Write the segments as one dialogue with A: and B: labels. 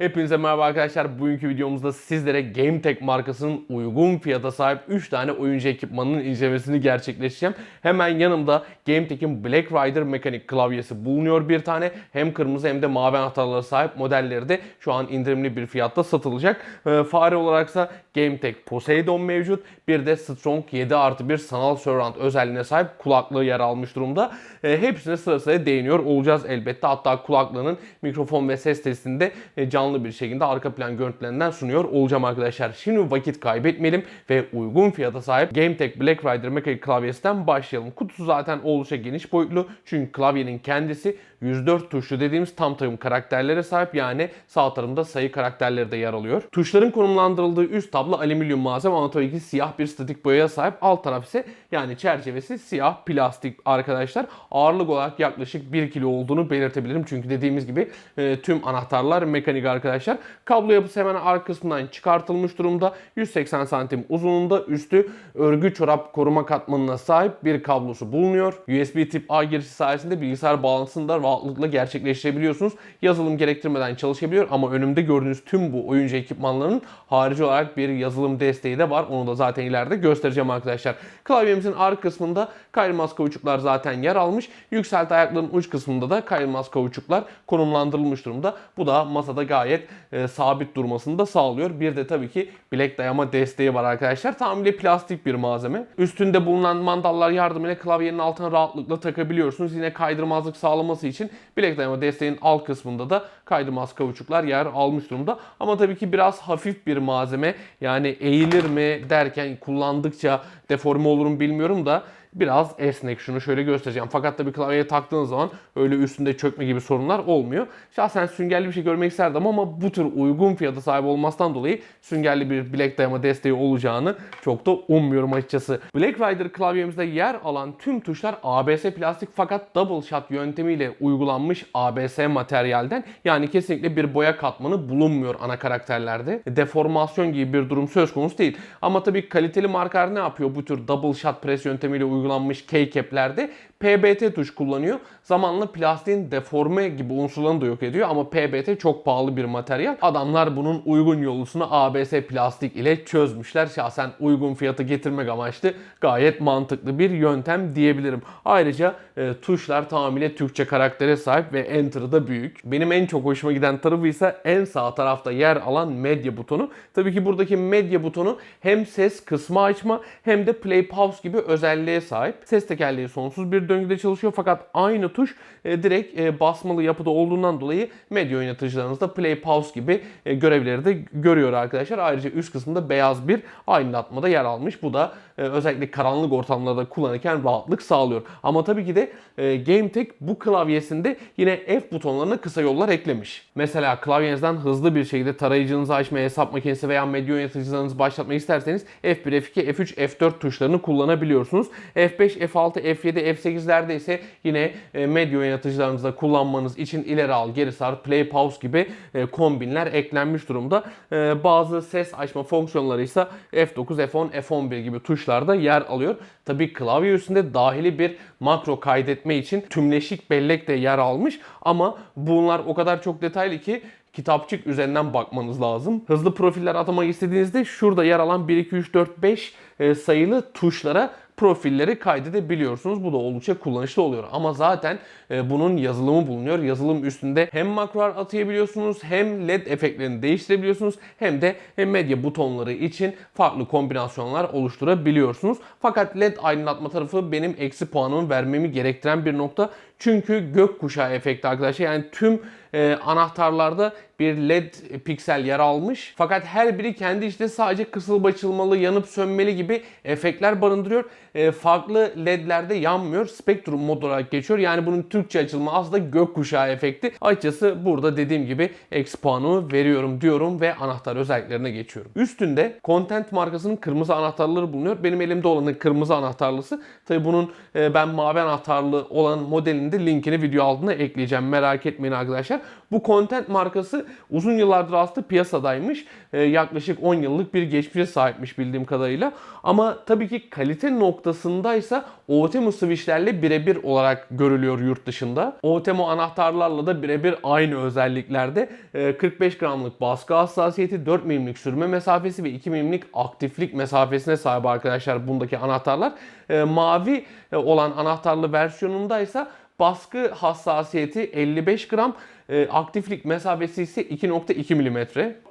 A: Hepinize merhaba arkadaşlar. Bugünkü videomuzda sizlere GameTek markasının uygun fiyata sahip 3 tane oyuncu ekipmanının incelemesini gerçekleştireceğim. Hemen yanımda GameTek'in Black Rider mekanik klavyesi bulunuyor bir tane. Hem kırmızı hem de mavi anahtarlara sahip modelleri de şu an indirimli bir fiyatta satılacak. Ee, fare olaraksa GameTek Poseidon mevcut. Bir de Strong 7 artı 1 sanal surround özelliğine sahip kulaklığı yer almış durumda. Ee, hepsine sırasıyla değiniyor olacağız elbette. Hatta kulaklığının mikrofon ve ses testinde e, canlı bir şekilde arka plan görüntülerinden sunuyor olacağım arkadaşlar. Şimdi vakit kaybetmeyelim ve uygun fiyata sahip GameTek Black Rider mekanik klavyesinden başlayalım. Kutusu zaten oldukça geniş boyutlu. Çünkü klavyenin kendisi 104 tuşlu dediğimiz tam takım karakterlere sahip yani sağ tarafında sayı karakterleri de yer alıyor. Tuşların konumlandırıldığı üst tablo alüminyum malzeme ki siyah bir statik boyaya sahip. Alt taraf ise yani çerçevesi siyah plastik arkadaşlar. Ağırlık olarak yaklaşık 1 kilo olduğunu belirtebilirim. Çünkü dediğimiz gibi e, tüm anahtarlar mekanik arkadaşlar. Kablo yapısı hemen arka kısmından çıkartılmış durumda. 180 santim uzunluğunda üstü örgü çorap koruma katmanına sahip bir kablosu bulunuyor. USB tip A girişi sayesinde bilgisayar bağlantısını da rahatlıkla gerçekleştirebiliyorsunuz. Yazılım gerektirmeden çalışabiliyor ama önümde gördüğünüz tüm bu oyuncu ekipmanlarının harici olarak bir yazılım desteği de var. Onu da zaten ileride göstereceğim arkadaşlar. Klavyemizin arka kısmında kaymaz kauçuklar zaten yer almış. Yükselt ayakların uç kısmında da kaymaz kauçuklar konumlandırılmış durumda. Bu da masada gayet e, sabit durmasını da sağlıyor. Bir de tabii ki bilek dayama desteği var arkadaşlar. Tamamıyla plastik bir malzeme. Üstünde bulunan mandallar yardımıyla klavyenin altına rahatlıkla takabiliyorsunuz. Yine kaydırmazlık sağlaması için bilek dayama desteğinin alt kısmında da kaydırmaz kauçuklar yer almış durumda. Ama tabii ki biraz hafif bir malzeme. Yani eğilir mi derken kullandıkça deforme olur mu bilmiyorum da biraz esnek. Şunu şöyle göstereceğim. Fakat tabii klavyeye taktığın zaman öyle üstünde çökme gibi sorunlar olmuyor. Şahsen süngerli bir şey görmek isterdim ama bu tür uygun fiyata sahip olmasından dolayı süngerli bir bilek dayama desteği olacağını çok da ummuyorum açıkçası. Black Rider klavyemizde yer alan tüm tuşlar ABS plastik fakat double shot yöntemiyle uygulanmış ABS materyalden. Yani kesinlikle bir boya katmanı bulunmuyor ana karakterlerde. Deformasyon gibi bir durum söz konusu değil. Ama tabii kaliteli markalar ne yapıyor bu tür double shot press yöntemiyle uygulanmış keycap'lerde? PBT tuş kullanıyor. Zamanla plastiğin deforme gibi unsurlarını da yok ediyor ama PBT çok pahalı bir materyal. Adamlar bunun uygun yolusunu ABS plastik ile çözmüşler. Şahsen uygun fiyatı getirmek amaçlı gayet mantıklı bir yöntem diyebilirim. Ayrıca e, tuşlar tamamıyla Türkçe karaktere sahip ve Enter'ı da büyük. Benim en çok hoşuma giden tarafı ise en sağ tarafta yer alan medya butonu. Tabii ki buradaki medya butonu hem ses kısmı açma hem de play pause gibi özelliğe sahip. Ses tekerleği sonsuz bir döngüde çalışıyor fakat aynı tuş e, direkt e, basmalı yapıda olduğundan dolayı medya oynatıcılarınızda play pause gibi e, görevleri de görüyor arkadaşlar. Ayrıca üst kısmında beyaz bir aydınlatma da yer almış. Bu da özellikle karanlık ortamlarda kullanırken rahatlık sağlıyor. Ama tabii ki de e, GameTek bu klavyesinde yine F butonlarına kısa yollar eklemiş. Mesela klavyenizden hızlı bir şekilde tarayıcınızı açmaya, hesap makinesi veya medya yöneticinizi başlatmak isterseniz F1, F2, F3, F4 tuşlarını kullanabiliyorsunuz. F5, F6, F7, F8'lerde ise yine e, medya yöneticilerinizde kullanmanız için ileri al, geri sar, play, pause gibi e, kombinler eklenmiş durumda. E, Bazı ses açma fonksiyonları ise F9, F10, F11 gibi tuşlarda yer alıyor. Tabi klavye üstünde dahili bir makro kaydetme için tümleşik bellek de yer almış ama bunlar o kadar çok detaylı ki kitapçık üzerinden bakmanız lazım. Hızlı profiller atamak istediğinizde şurada yer alan 1, 2, 3, 4, 5 e, sayılı tuşlara profilleri kaydedebiliyorsunuz. Bu da oldukça kullanışlı oluyor. Ama zaten e, bunun yazılımı bulunuyor. Yazılım üstünde hem makrolar atayabiliyorsunuz hem led efektlerini değiştirebiliyorsunuz hem de medya butonları için farklı kombinasyonlar oluşturabiliyorsunuz. Fakat led aydınlatma tarafı benim eksi puanımı vermemi gerektiren bir nokta. Çünkü gökkuşağı efekti arkadaşlar yani tüm e, anahtarlarda bir led piksel yer almış. Fakat her biri kendi işte sadece kısılıp açılmalı, yanıp sönmeli gibi efektler barındırıyor. E, farklı ledlerde yanmıyor. Spektrum mod olarak geçiyor. Yani bunun Türkçe açılımı aslında gökkuşağı efekti. Açıkçası burada dediğim gibi eksi puanımı veriyorum diyorum ve anahtar özelliklerine geçiyorum. Üstünde Content markasının kırmızı anahtarları bulunuyor. Benim elimde olanın kırmızı anahtarlısı. Tabi bunun e, ben mavi anahtarlı olan modelinde de linkini video altına ekleyeceğim. Merak etmeyin arkadaşlar. Bu content markası uzun yıllardır aslında piyasadaymış. Ee, yaklaşık 10 yıllık bir geçmişe sahipmiş bildiğim kadarıyla. Ama tabii ki kalite noktasındaysa OTEMO switchlerle birebir olarak görülüyor yurt dışında. OTEMO anahtarlarla da birebir aynı özelliklerde. Ee, 45 gramlık baskı hassasiyeti, 4 milimlik sürme mesafesi ve 2 milimlik aktiflik mesafesine sahip arkadaşlar bundaki anahtarlar. Ee, mavi e, olan anahtarlı versiyonundaysa baskı hassasiyeti 55 gram, e, aktiflik mesafesi ise 2.2 mm.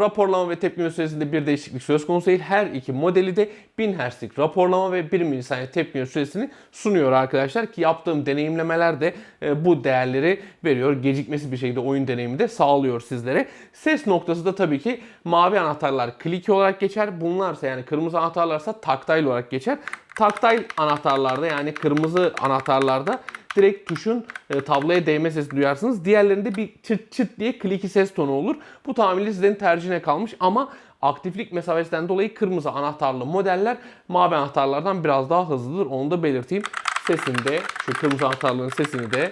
A: Raporlama ve tepkime süresinde bir değişiklik söz konusu değil. Her iki modeli de 1000 Hz'lik raporlama ve 1 milisaniye tepkime süresini sunuyor arkadaşlar ki yaptığım deneyimlemeler de e, bu değerleri veriyor. Gecikmesi bir şekilde oyun deneyimi de sağlıyor sizlere. Ses noktası da tabii ki mavi anahtarlar kliki olarak geçer. Bunlarsa yani kırmızı anahtarlarsa taktile olarak geçer. Taktile anahtarlarda yani kırmızı anahtarlarda direkt tuşun e, tabloya değme sesi duyarsınız. Diğerlerinde bir çıt çıt diye kliki ses tonu olur. Bu tamamıyla sizlerin tercihine kalmış ama aktiflik mesafesinden dolayı kırmızı anahtarlı modeller mavi anahtarlardan biraz daha hızlıdır. Onu da belirteyim. Sesinde şu kırmızı anahtarlığın sesini de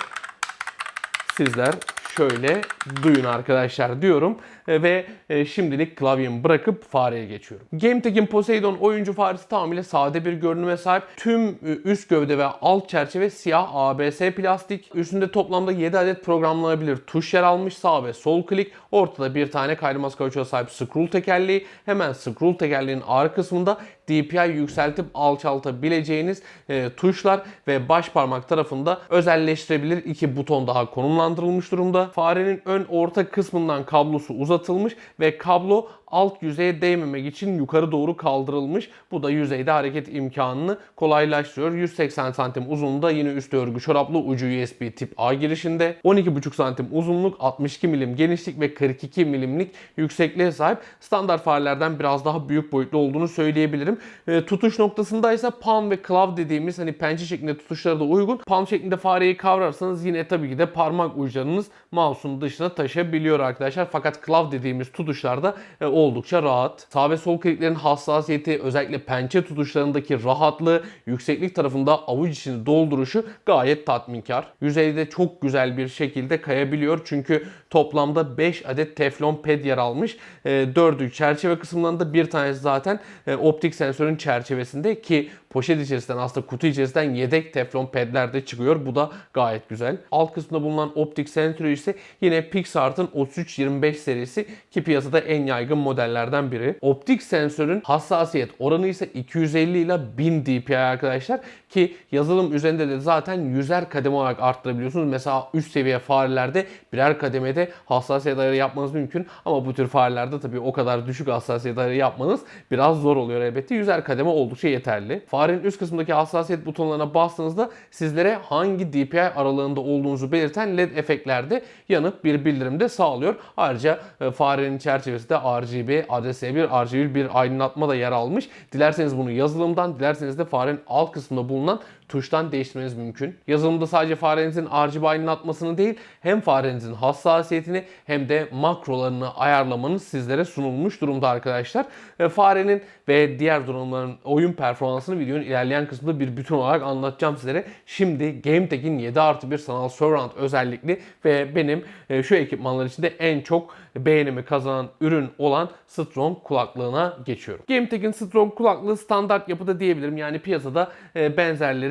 A: sizler şöyle duyun arkadaşlar diyorum E, ve e, şimdilik klavyemi bırakıp fareye geçiyorum. GameTech'in Poseidon oyuncu faresi tamamıyla sade bir görünüme sahip. Tüm e, üst gövde ve alt çerçeve siyah ABS plastik. Üstünde toplamda 7 adet programlanabilir tuş yer almış. Sağ ve sol klik. Ortada bir tane kaydırmaz kauçuğa sahip scroll tekerleği. Hemen scroll tekerleğinin ağır kısmında DPI yükseltip alçaltabileceğiniz e, tuşlar ve baş parmak tarafında özelleştirebilir iki buton daha konumlandırılmış durumda. Farenin ön orta kısmından kablosu uzatılmış ve kablo alt yüzeye değmemek için yukarı doğru kaldırılmış. Bu da yüzeyde hareket imkanını kolaylaştırıyor. 180 santim uzunluğunda yine üst örgü çoraplı ucu USB tip A girişinde. 12,5 santim uzunluk, 62 milim genişlik ve 42 milimlik yüksekliğe sahip. Standart farelerden biraz daha büyük boyutlu olduğunu söyleyebilirim. E, tutuş noktasında ise palm ve clav dediğimiz hani pençe şeklinde tutuşlara da uygun. Palm şeklinde fareyi kavrarsanız yine tabii ki de parmak uçlarınız mouse'un dışına taşabiliyor arkadaşlar. Fakat clav dediğimiz tutuşlarda e, oldukça rahat. Sağ ve sol kliklerin hassasiyeti özellikle pençe tutuşlarındaki rahatlığı yükseklik tarafında avuç içini dolduruşu gayet tatminkar. Yüzeyde çok güzel bir şekilde kayabiliyor çünkü toplamda 5 adet teflon ped yer almış. E, 4'ü çerçeve kısımlarında bir tanesi zaten e, optik sensörün çerçevesinde ki poşet içerisinden aslında kutu içerisinden yedek teflon pedler de çıkıyor. Bu da gayet güzel. Alt kısmında bulunan optik sensörü ise yine Pixart'ın 3325 serisi ki piyasada en yaygın modellerden biri. Optik sensörün hassasiyet oranı ise 250 ile 1000 dpi arkadaşlar ki yazılım üzerinde de zaten yüzer kademe olarak arttırabiliyorsunuz. Mesela üst seviye farelerde birer kademede hassasiyet ayarı yapmanız mümkün ama bu tür farelerde tabii o kadar düşük hassasiyet ayarı yapmanız biraz zor oluyor elbette. Yüzer kademe oldukça yeterli. Farenin üst kısmındaki hassasiyet butonlarına bastığınızda sizlere hangi DPI aralığında olduğunuzu belirten LED efektlerde yanıp bir bildirim de sağlıyor. Ayrıca e, farenin çerçevesinde RGB, ADS1, RGB bir aydınlatma da yer almış. Dilerseniz bunu yazılımdan, dilerseniz de farenin alt kısmında bulunan tuştan değiştirmeniz mümkün. Yazılımda sadece farenizin RGB aydınlatmasını değil hem farenizin hassasiyetini hem de makrolarını ayarlamanız sizlere sunulmuş durumda arkadaşlar. E, farenin ve diğer donanımların oyun performansını videonun ilerleyen kısmında bir bütün olarak anlatacağım sizlere. Şimdi GameTech'in 7 artı 1 sanal surround özellikli ve benim e, şu ekipmanlar içinde en çok beğenimi kazanan ürün olan Strong kulaklığına geçiyorum. GameTech'in Strong kulaklığı standart yapıda diyebilirim. Yani piyasada e,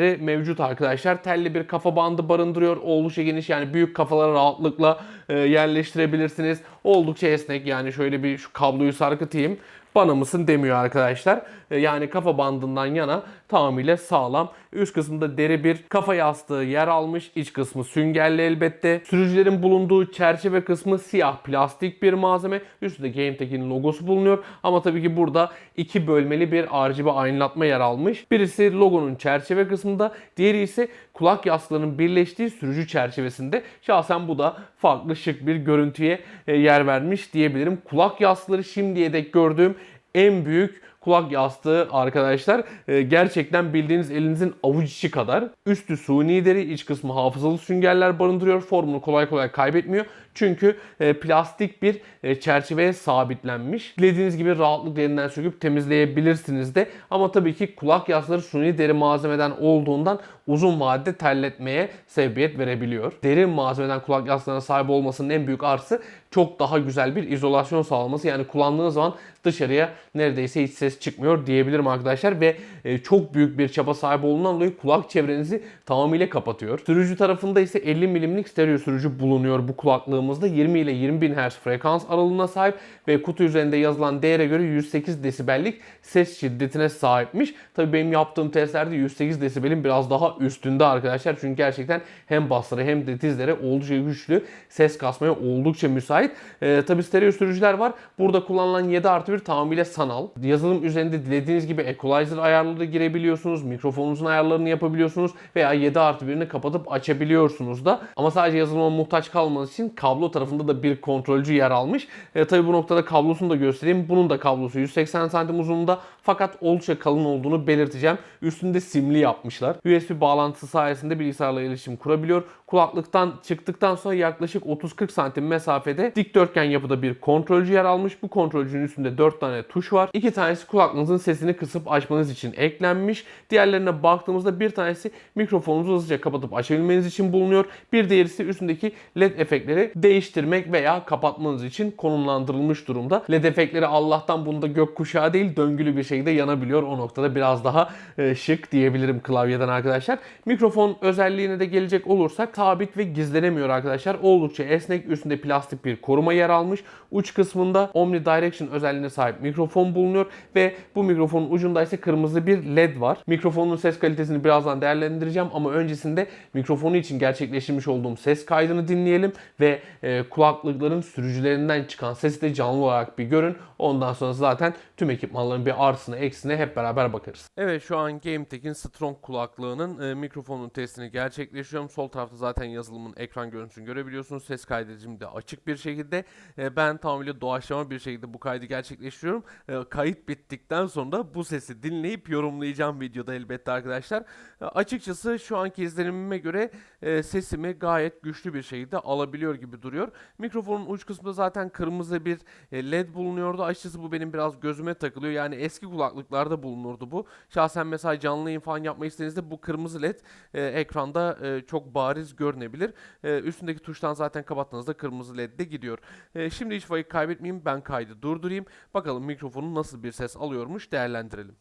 A: benzerleri mevcut arkadaşlar. Telli bir kafa bandı barındırıyor. Oldukça geniş yani büyük kafalara rahatlıkla e, yerleştirebilirsiniz. Oldukça esnek yani şöyle bir şu kabloyu sarkıtayım bana mısın demiyor arkadaşlar. E, Yani kafa bandından yana tamamıyla sağlam. Üst kısmında deri bir kafa yastığı yer almış. İç kısmı süngerli elbette. Sürücülerin bulunduğu çerçeve kısmı siyah plastik bir malzeme. Üstünde GameTech'in logosu bulunuyor. Ama tabii ki burada iki bölmeli bir RGB aydınlatma yer almış. Birisi logonun çerçeve kısmında, diğeri ise kulak yastıklarının birleştiği sürücü çerçevesinde. Şahsen bu da farklı şık bir görüntüye e, yer vermiş diyebilirim. Kulak yastıkları şimdiye dek gördüğüm en büyük kulak yastığı arkadaşlar. E, gerçekten bildiğiniz elinizin avuç içi kadar. Üstü suni deri, iç kısmı hafızalı süngerler barındırıyor. Formunu kolay kolay kaybetmiyor. Çünkü e, plastik bir e, çerçeveye sabitlenmiş. Dilediğiniz gibi rahatlıkla elinden söküp temizleyebilirsiniz de. Ama tabii ki kulak yasları suni deri malzemeden olduğundan uzun vadede terletmeye sebebiyet verebiliyor. Derin malzemeden kulak yaslarına sahip olmasının en büyük artısı çok daha güzel bir izolasyon sağlaması. Yani kullandığınız zaman dışarıya neredeyse hiç ses çıkmıyor diyebilirim arkadaşlar ve e, çok büyük bir çapa sahip olduğundan dolayı kulak çevrenizi tamamıyla kapatıyor. Sürücü tarafında ise 50 milimlik stereo sürücü bulunuyor bu kulaklığımızda. 20 ile 20 bin Hz frekans aralığına sahip ve kutu üzerinde yazılan değere göre 108 desibellik ses şiddetine sahipmiş. Tabii benim yaptığım testlerde 108 desibelin biraz daha üstünde arkadaşlar. Çünkü gerçekten hem basları hem de dizlere oldukça güçlü ses kasmaya oldukça müsait. Ee, tabii stereo sürücüler var. Burada kullanılan 7 artı 1 tamamıyla sanal. Yazılım üzerinde dilediğiniz gibi equalizer ayarları girebiliyorsunuz. Mikrofonunuzun ayarlarını yapabiliyorsunuz. Veya 7 artı 1'ini kapatıp açabiliyorsunuz da. Ama sadece yazılıma muhtaç kalmanız için kablo tarafında da bir kontrolcü yer almış. E, tabii bu noktada kablosunu da göstereyim. Bunun da kablosu 180 santim uzunluğunda fakat oldukça kalın olduğunu belirteceğim. Üstünde simli yapmışlar. USB bağlantısı sayesinde bilgisayarla iletişim kurabiliyor. Kulaklıktan çıktıktan sonra yaklaşık 30-40 santim mesafede dikdörtgen yapıda bir kontrolcü yer almış. Bu kontrolcünün üstünde 4 tane tuş var. 2 tanesi kulaklığınızın sesini kısıp açmanız için eklenmiş. Diğerlerine baktığımızda bir tanesi mikrofonunuzu hızlıca kapatıp açabilmeniz için bulunuyor. Bir diğeri ise üstündeki led efektleri değiştirmek veya kapatmanız için konumlandırılmış durumda. Led efektleri Allah'tan bunda gökkuşağı değil döngülü bir şekilde yanabiliyor. O noktada biraz daha e, şık diyebilirim klavyeden arkadaşlar. Mikrofon özelliğine de gelecek olursak sabit ve gizlenemiyor arkadaşlar. Oldukça esnek üstünde plastik bir koruma yer almış. Uç kısmında Omnidirection özelliğine sahip mikrofon bulunuyor ve bu mikrofonun ucunda ise kırmızı bir led var. Mikrofonun ses kalitesini birazdan değerlendireceğim ama öncesinde mikrofonu için gerçekleştirmiş olduğum ses kaydını dinleyelim ve e, kulaklıkların sürücülerinden çıkan sesi de canlı olarak bir görün. Ondan sonra zaten tüm ekipmanların bir artısına eksine hep beraber bakarız. Evet şu an GameTech'in Strong kulaklığının e, mikrofonun testini gerçekleştiriyorum. Sol tarafta zaten yazılımın ekran görüntüsünü görebiliyorsunuz. Ses kaydedicim de açık bir şekilde. E, ben tamamıyla doğaçlama bir şekilde bu kaydı gerçekleştiriyorum. E, kayıt bittikten sonra bu sesi dinleyip yorumlayacağım videoda elbette arkadaşlar. E, açıkçası şu anki izlenimime göre e, sesimi gayet güçlü bir şekilde alabiliyor gibi duruyor. Mikrofonun uç kısmında zaten kırmızı bir e, led bulunuyordu. Açıkçası bu benim biraz gözüme takılıyor. Yani eski kulaklıklarda bulunurdu bu. Şahsen mesela canlı yayın falan yapmak istediğinizde bu kırmızı led e, ekranda e, çok bariz görünebilir. E, üstündeki tuştan zaten kapattığınızda kırmızı led de gidiyor. E, şimdi hiç vakit kaybetmeyeyim ben kaydı durdurayım. Bakalım mikrofonun nasıl bir ses alıyormuş değerlendirelim.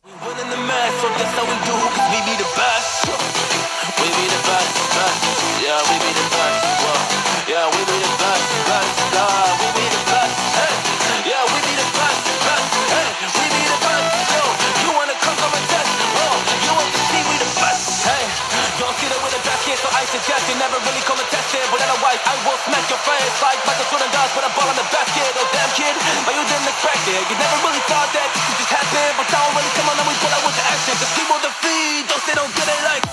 B: Yeah. Kid, but you expect it. You never really thought that this could just happen, but now really come on and we pull out with the action. Just keep on the feed, don't say don't get it like.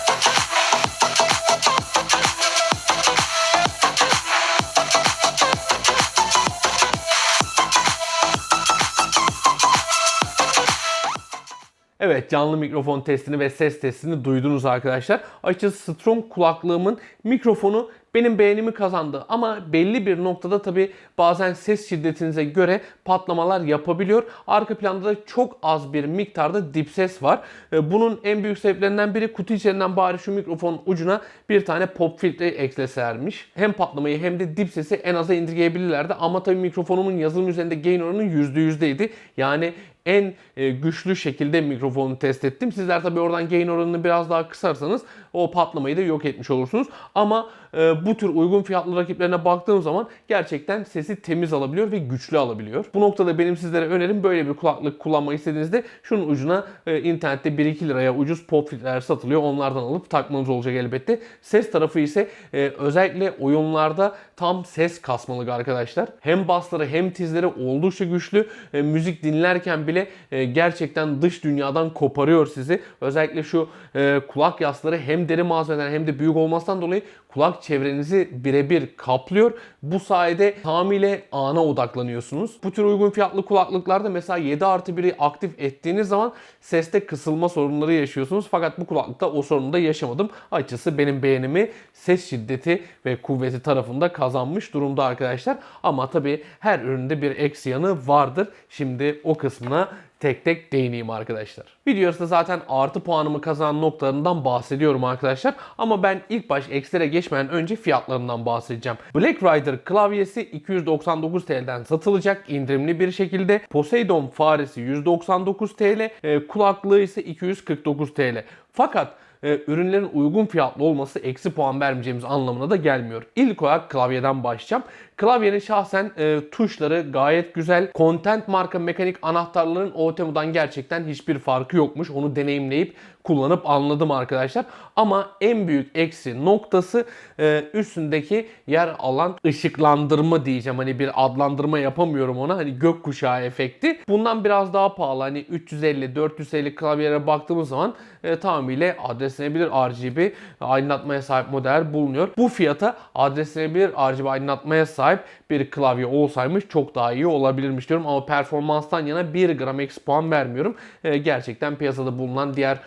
A: Evet canlı mikrofon testini ve ses testini duydunuz arkadaşlar. Açıkçası Strong kulaklığımın mikrofonu benim beğenimi kazandı ama belli bir noktada tabi bazen ses şiddetinize göre patlamalar yapabiliyor. Arka planda da çok az bir miktarda dip ses var. Ee, Bunun en büyük sebeplerinden biri kutu içerisinden bari şu mikrofonun ucuna bir tane pop filtre eklesermiş. Hem patlamayı hem de dip sesi en aza indirgeyebilirlerdi ama tabi mikrofonumun yazılım üzerinde gain oranı %100'deydi. Yani en e, güçlü şekilde mikrofonu test ettim. Sizler tabii oradan gain oranını biraz daha kısarsanız o patlamayı da yok etmiş olursunuz. Ama e, bu tür uygun fiyatlı rakiplerine baktığım zaman gerçekten sesi temiz alabiliyor ve güçlü alabiliyor. Bu noktada benim sizlere önerim böyle bir kulaklık kullanmak istediğinizde şunun ucuna e, internette 1-2 liraya ucuz pop filtreler satılıyor. Onlardan alıp takmanız olacak elbette. Ses tarafı ise özellikle oyunlarda tam ses kasmalık arkadaşlar. Hem basları hem tizleri oldukça güçlü. Müzik dinlerken bile e, gerçekten dış dünyadan koparıyor sizi. Özellikle şu e, kulak yasları hem deri malzemeden hem de büyük olmasından dolayı kulak çevrenizi birebir kaplıyor. Bu sayede tamamıyla ana odaklanıyorsunuz. Bu tür uygun fiyatlı kulaklıklarda mesela 7 artı 1'i aktif ettiğiniz zaman seste kısılma sorunları yaşıyorsunuz. Fakat bu kulaklıkta o sorunu da yaşamadım. Açıkçası benim beğenimi ses şiddeti ve kuvveti tarafında kazanmış durumda arkadaşlar. Ama tabii her üründe bir eksi yanı vardır. Şimdi o kısmına tek tek değineyim arkadaşlar. Video arasında zaten artı puanımı kazanan noktalarından bahsediyorum arkadaşlar. Ama ben ilk baş eksilere geçmeden önce fiyatlarından bahsedeceğim. Black Rider klavyesi 299 TL'den satılacak indirimli bir şekilde. Poseidon faresi 199 TL, e, kulaklığı ise 249 TL. Fakat e, ürünlerin uygun fiyatlı olması eksi puan vermeyeceğimiz anlamına da gelmiyor. İlk olarak klavyeden başlayacağım. Klavyenin şahsen e, tuşları gayet güzel. Content marka mekanik anahtarların OTM'dan gerçekten hiçbir farkı yokmuş. Onu deneyimleyip kullanıp anladım arkadaşlar. Ama en büyük eksi noktası e, üstündeki yer alan ışıklandırma diyeceğim. Hani bir adlandırma yapamıyorum ona. Hani gökkuşağı efekti. Bundan biraz daha pahalı. Hani 350-450 klavyelere baktığımız zaman e, tamamıyla adreslenebilir RGB aydınlatmaya sahip model bulunuyor. Bu fiyata adreslenebilir RGB aydınlatmaya sahip bir klavye olsaymış çok daha iyi olabilirmiş diyorum. Ama performanstan yana 1 gram eksi puan vermiyorum. E, gerçekten piyasada bulunan diğer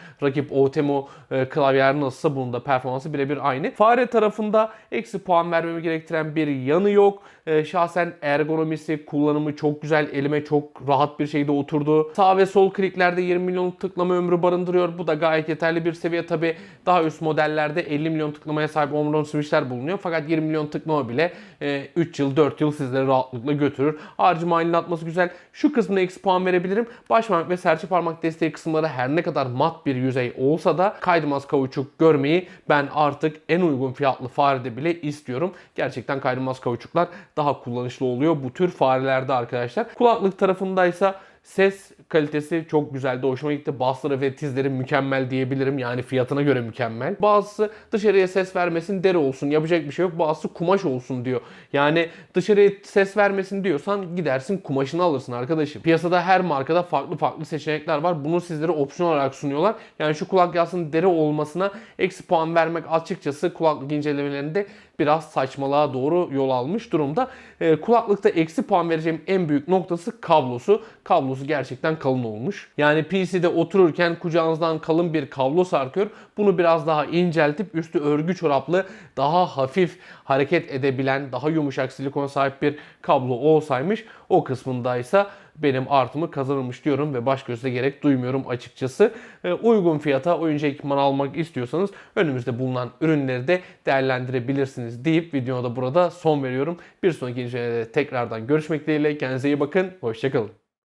A: Otemo e, klavyeler nasılsa bunun da performansı birebir aynı. Fare tarafında eksi puan vermemi gerektiren bir yanı yok. E, şahsen ergonomisi, kullanımı çok güzel. Elime çok rahat bir şekilde oturdu. Sağ ve sol kliklerde 20 milyon tıklama ömrü barındırıyor. Bu da gayet yeterli bir seviye. Tabi daha üst modellerde 50 milyon tıklamaya sahip Omron switchler bulunuyor. Fakat 20 milyon tıklama bile e, 3 yıl 4 yıl sizleri rahatlıkla götürür. Harcama aydınlatması güzel. Şu kısmına eksi puan verebilirim. Baş parmak ve serçe parmak desteği kısımları her ne kadar mat bir yüzey olsa da kaydımaz kauçuk görmeyi ben artık en uygun fiyatlı farede bile istiyorum. Gerçekten kaydımaz kauçuklar daha kullanışlı oluyor bu tür farelerde arkadaşlar. Kulaklık tarafındaysa Ses kalitesi çok güzeldi. Hoşuma gitti. Bassları ve tizleri mükemmel diyebilirim. Yani fiyatına göre mükemmel. Bazısı dışarıya ses vermesin deri olsun. Yapacak bir şey yok. Bazısı kumaş olsun diyor. Yani dışarıya ses vermesin diyorsan gidersin kumaşını alırsın arkadaşım. Piyasada her markada farklı farklı seçenekler var. Bunu sizlere opsiyon olarak sunuyorlar. Yani şu kulak yasının deri olmasına eksi puan vermek açıkçası kulaklık incelemelerinde biraz saçmalığa doğru yol almış durumda. Ee, kulaklıkta eksi puan vereceğim en büyük noktası kablosu. Kablosu gerçekten kalın olmuş. Yani PC'de otururken kucağınızdan kalın bir kablo sarkıyor. Bunu biraz daha inceltip üstü örgü çoraplı, daha hafif hareket edebilen, daha yumuşak silikona sahip bir kablo olsaymış o kısmındaysa benim artımı kazanılmış diyorum ve baş göze gerek duymuyorum açıkçası. E, uygun fiyata oyuncu ekipman almak istiyorsanız önümüzde bulunan ürünleri de değerlendirebilirsiniz deyip videoda burada son veriyorum. Bir sonraki incelemede tekrardan görüşmek dileğiyle. Kendinize iyi bakın. Hoşçakalın.